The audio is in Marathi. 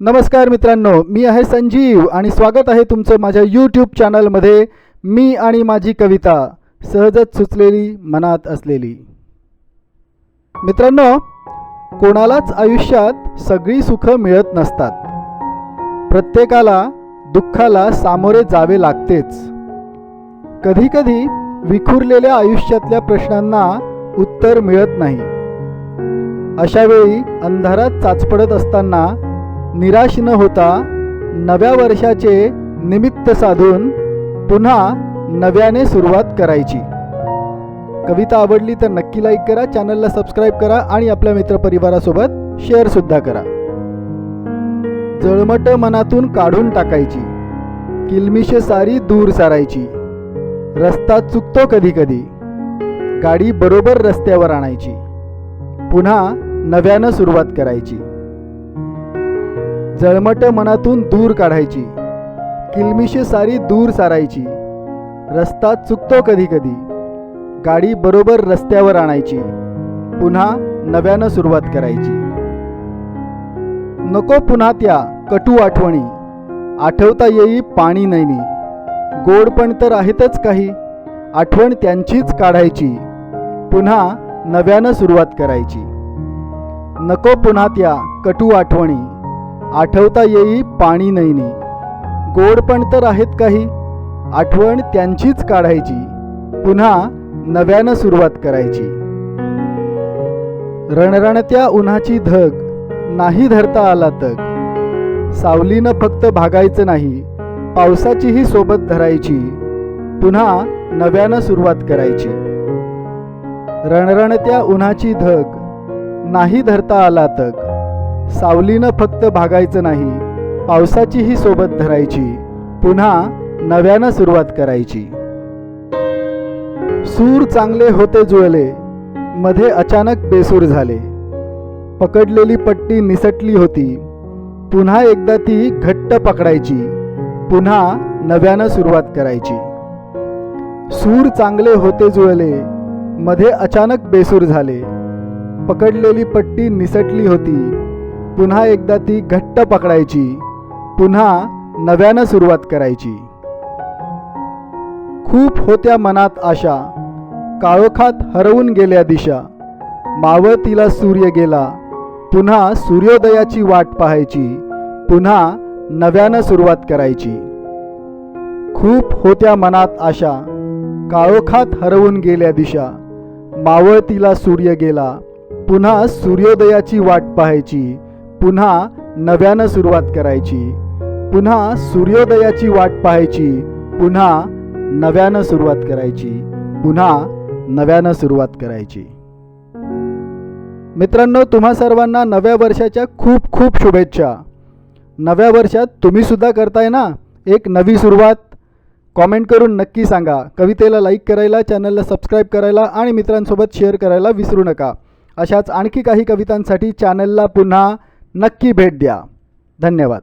नमस्कार मित्रांनो मी आहे संजीव आणि स्वागत आहे तुमचं माझ्या यूट्यूब चॅनलमध्ये मी आणि माझी कविता सहजच सुचलेली मनात असलेली. मित्रांनो कोणालाच आयुष्यात सगळी सुखं मिळत नसतात. प्रत्येकाला दुःखाला सामोरे जावे लागतेच. कधीकधी विखुरलेल्या आयुष्यातल्या प्रश्नांना उत्तर मिळत नाही. अशावेळी अंधारात चाचपडत असताना निराश न होता नव्या वर्षाचे निमित्त साधून पुन्हा नव्याने सुरुवात करायची. कविता आवडली तर नक्की लाईक करा चॅनलला सबस्क्राईब करा आणि आपल्या मित्रपरिवारासोबत शेअरसुद्धा करा. जळमट मनातून काढून टाकायची. किलमिश सारी दूर सारायची. रस्ता चुकतो कधी कधी. गाडी बरोबर रस्त्यावर आणायची. पुन्हा नव्यानं सुरुवात करायची. जळमट मनातून दूर काढायची. किलमिशी सारी दूर सारायची. रस्ता चुकतो कधी कधी. गाडी बरोबर रस्त्यावर आणायची. पुन्हा नव्यानं सुरुवात करायची. नको पुन्हा त्या कटू आठवणी. आठवता येई पाणी नैनी. गोड पण तर आहेतच काही. आठवण त्यांचीच काढायची. पुन्हा नव्यानं सुरुवात करायची. नको पुन्हा त्या कटू आठवणी. आठवता येई पाणी नैनी. गोड पण तर आहेत काही. आठवण त्यांचीच काढायची. पुन्हा नव्यानं सुरुवात करायची. रणरणत्या उन्हाची धग नाही धरता आला तग. सावलीनं फक्त भागायचं नाही पावसाचीही सोबत धरायची. पुन्हा नव्यानं सुरुवात करायची. रणरणत्या उन्हाची धग नाही धरता आला तग. सावलीनं फक्त भागायचं नाही पावसाचीही सोबत धरायची पुन्हा नव्यानं सुरुवात करायची. सूर चांगले होते जुळले मध्ये अचानक बेसूर झाले. पकडलेली पट्टी निसटली होती पुन्हा एकदा ती घट्ट पकडायची पुन्हा नव्यानं सुरुवात करायची. सूर चांगले होते जुळले मध्ये अचानक बेसूर झाले. पकडलेली पट्टी निसटली होती पुन्हा एकदा ती घट्ट पकडायची. पुन्हा नव्यानं सुरुवात करायची. खूप होत्या मनात आशा. काळोखात हरवून गेल्या दिशा. मावळतीला सूर्य गेला. पुन्हा सूर्योदयाची वाट पाहायची. पुन्हा नव्यानं सुरुवात करायची. खूप होत्या मनात आशा. काळोखात हरवून गेल्या दिशा. मावळतीला सूर्य गेला. पुन्हा सूर्योदयाची वाट पाहायची. पुन्हा नव्यानं सुरुवात करायची. पुन्हा सूर्योदयाची वाट पाहायची. पुन्हा नव्यानं सुरुवात करायची. पुन्हा नव्यानं सुरुवात करायची. मित्रांनो तुम्हा सर्वांना नव्या वर्षाच्या खूप खूप शुभेच्छा. नव्या वर्षात तुम्ही सुद्धा करताय ना? एक नवी सुरुवात. कॉमेंट करून नक्की सांगा. कवितेला लाईक करायला चॅनलला सबस्क्राईब करायला आणि मित्रांसोबत शेअर करायला विसरू नका. अशाच आणखी काही कवितांसाठी चॅनलला पुन्हा नक्की भेट द्या. धन्यवाद.